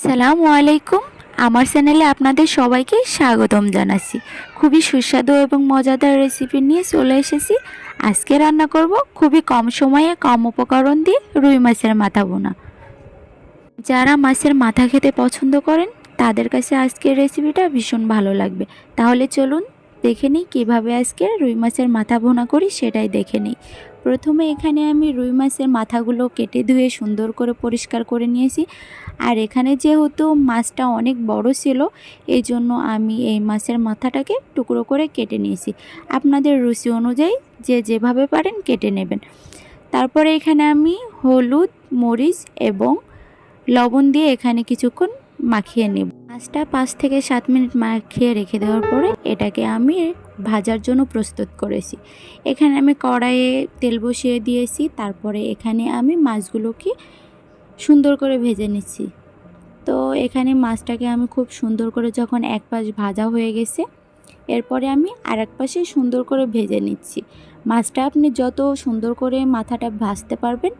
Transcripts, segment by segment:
আসসালামু আলাইকুম। আমার চ্যানেলে আপনাদের সবাইকে স্বাগতম জানাচ্ছি। খুবই সুস্বাদু এবং মজাদার রেসিপি নিয়ে চলে এসেছি। আজকে রান্না করব খুবই কম সময়ে কম উপকরণ দিয়ে রুই মাছের মাথা বোনা যারা মাছের মাথা খেতে পছন্দ করেন, তাদের কাছে আজকের রেসিপিটা ভীষণ ভালো লাগবে। তাহলে চলুন দেখে নিই কীভাবে আজকে রুই মাছের মাথা বোনা করি, সেটাই দেখে নিই। প্রথমে এখানে আমি রুই মাছের মাথাগুলো কেটে ধুয়ে সুন্দর করে পরিষ্কার করে নিয়েছি। আর এখানে যেহেতু মাছটা অনেক বড় ছিল এই জন্য আমি এই মাছের মাথাটাকে টুকরো করে কেটে নিয়েছি। আপনাদের রুচি অনুযায়ী যে যেভাবে পারেন কেটে নেবেন। তারপরে এখানে আমি হলুদ, মরিচ এবং লবণ দিয়ে এখানে কিছুক্ষণ মাখিয়ে নেব। মাছটা পাঁচ থেকে সাত মিনিট মাখিয়ে রেখে দেওয়ার পরে এটাকে আমি ভাজার জন্য প্রস্তুত করেছি। এখানে আমি কড়াইয়ে তেল বসিয়ে দিয়েছি, তারপরে এখানে আমি মাছগুলোকে সুন্দর করে ভেজে নিচ্ছি। তো এখানে মাছটাকে আমি খুব সুন্দর করে যখন এক পাশ ভাজা হয়ে গেছে, এরপরে আমি আর এক পাশে সুন্দর করে ভেজে নিচ্ছি। মাছটা আপনি যত সুন্দর করে মাথাটা ভাজতে পারবেন,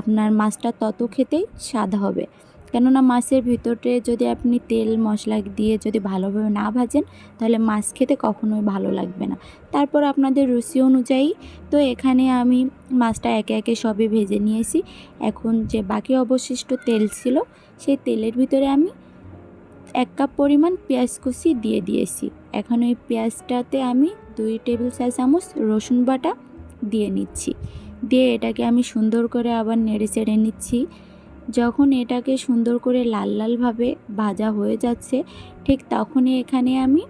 আপনার মাছটা তত খেতেই স্বাদ হবে। কেননা মাছের ভিতরে যদি আপনি তেল, মশলা দিয়ে যদি ভালোভাবে না ভাজেন, তাহলে মাছ খেতে কখনোই ভালো লাগবে না। তারপর আপনাদের রুচি অনুযায়ী, তো এখানে আমি মাছটা একে একে সবই ভেজে নিয়েছি। এখন যে বাকি অবশিষ্ট তেল ছিল, সেই তেলের ভিতরে আমি এক কাপ পরিমাণ পেঁয়াজ কুচি দিয়ে দিয়েছি। এখন ওই পেঁয়াজটাতে আমি দুই টেবিল চা চামচ রসুন বাটা দিয়ে নিচ্ছি। দিয়ে এটাকে আমি সুন্দর করে আবার নেড়ে চেড়ে নিচ্ছি। যখন এটাকে সুন্দর করে লাল লালভাবে ভাজা হয়ে যাচ্ছে, ঠিক তখনই এখানে আমি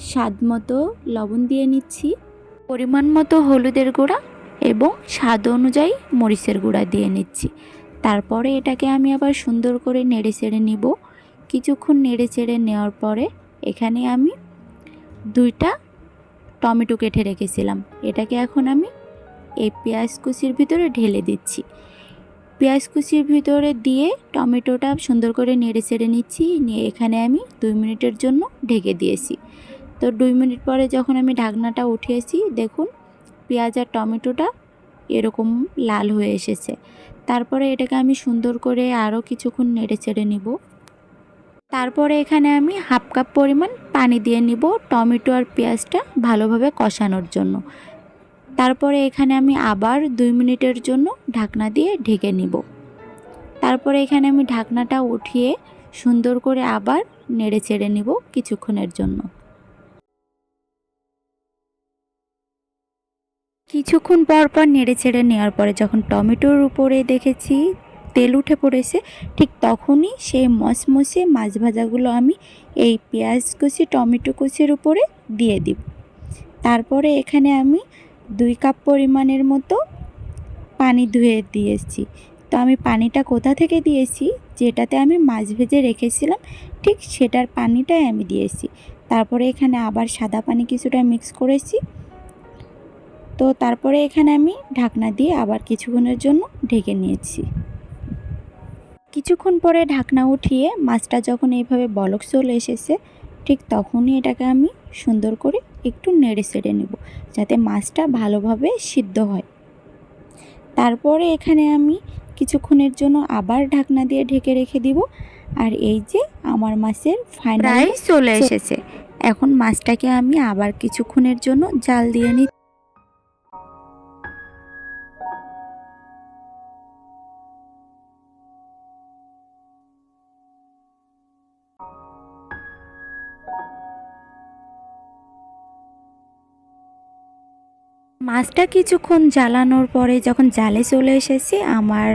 স্বাদ মতো লবণ দিয়ে নিচ্ছি, পরিমাণ মতো হলুদের গুঁড়া এবং স্বাদ অনুযায়ী মরিচের গুঁড়া দিয়ে নিচ্ছি। তারপরে এটাকে আমি আবার সুন্দর করে নেড়ে চেড়ে নিব। কিছুক্ষণ নেড়ে চেড়ে নেওয়ার পরে এখানে আমি দুইটা টমেটো কেটে রেখেছিলাম। এটাকে এখন আমি এই পেঁয়াজ কুচির ভিতরে ঢেলে দিচ্ছি। পেঁয়াজ কুচির ভিতরে দিয়ে টমেটোটা সুন্দর করে নেড়ে চেড়ে নিচ্ছি। নিয়ে এখানে আমি দুই মিনিটের জন্য ঢেকে দিয়েছি। তো দুই মিনিট পরে যখন আমি ঢাকনাটা উঠিয়েছি, দেখুন পেঁয়াজ আর টমেটোটা এরকম লাল হয়ে এসেছে। তারপরে এটাকে আমি সুন্দর করে আরও কিছুক্ষণ নেড়ে চেড়ে নিব। তারপরে এখানে আমি হাফ কাপ পরিমাণ পানি দিয়ে নিব টমেটো আর পেঁয়াজটা ভালোভাবে কষানোর জন্য। তারপরে এখানে আমি আবার দুই মিনিটের জন্য ঢাকনা দিয়ে ঢেকে নিব। তারপরে এখানে আমি ঢাকনাটা উঠিয়ে সুন্দর করে আবার নেড়ে চেড়ে নিব কিছুক্ষণের জন্য। কিছুক্ষণ পর পর নেড়ে চেড়ে নেওয়ার পরে যখন টমেটোর উপরে দেখেছি তেল উঠে পড়েছে, ঠিক তখনই সেই মসমসে মাছ ভাজাগুলো আমি এই পেঁয়াজ কুচি, টমেটো কুচির উপরে দিয়ে দিব। তারপরে এখানে আমি দুই কাপ পরিমাণের মতো পানি ধুয়ে দিয়েছি। তো আমি পানিটা কোথা থেকে দিয়েছি? যেটাতে আমি মাছ ভেজে রেখেছিলাম, ঠিক সেটার পানিটাই আমি দিয়েছি। তারপরে এখানে আবার সাদা পানি কিছুটা মিক্স করেছি। তো তারপরে এখানে আমি ঢাকনা দিয়ে আবার কিছুক্ষণের জন্য ঢেকে নিয়েছি। কিছুক্ষণ পরে ঢাকনা উঠিয়ে মাছটা যখন এইভাবে বলক চলে এসেছে, ঠিক তখনই এটাকে আমি সুন্দর করে একটু নেড়ে সেড়ে নেব যাতে মাছটা ভালোভাবে সিদ্ধ হয়। তারপরে এখানে আমি কিছুক্ষণের জন্য আবার ঢাকনা দিয়ে ঢেকে রেখে দিব। আর এই যে আমার মাছের ফাইনাল চলে এসেছে। এখন মাছটাকে আমি আবার কিছুক্ষণের জন্য জাল দিয়ে নিই মাছটা কিছুক্ষণ জ্বালানোর পরে যখন জালে চলে এসেছে, আমার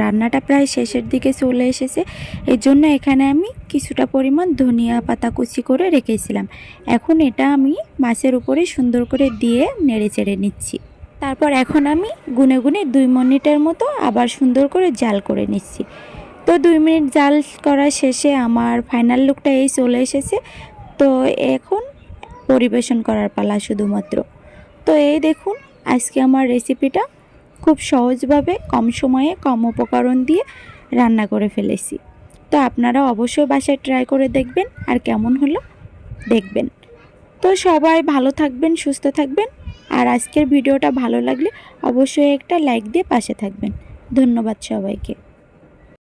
রান্নাটা প্রায় শেষের দিকে চলে এসেছে। এর জন্য এখানে আমি কিছুটা পরিমাণ ধনিয়া পাতা কুচি করে রেখেছিলাম। এখন এটা আমি মাছের উপরে সুন্দর করে দিয়ে নেড়ে চেড়ে নিচ্ছি। তারপর এখন আমি গুনে গুনে দুই মিনিটের মতো আবার সুন্দর করে জাল করে নিচ্ছি। তো দুই মিনিট জাল করা শেষে আমার ফাইনাল লুকটা এই চলে এসেছে। তো এখন পরিবেশন করার পালা শুধুমাত্র। তো এই দেখুন, আজকে আমার রেসিপিটা খুব সহজভাবে, কম সময়ে, কম উপকরণ দিয়ে রান্না করে ফেলেছি। তো আপনারা অবশ্যই বাসায় ট্রাই করে দেখবেন, আর কেমন হলো দেখবেন। তো সবাই ভালো থাকবেন, সুস্থ থাকবেন, আর আজকের ভিডিওটা ভালো লাগলে অবশ্যই একটা লাইক দিয়ে পাশে থাকবেন। ধন্যবাদ সবাইকে।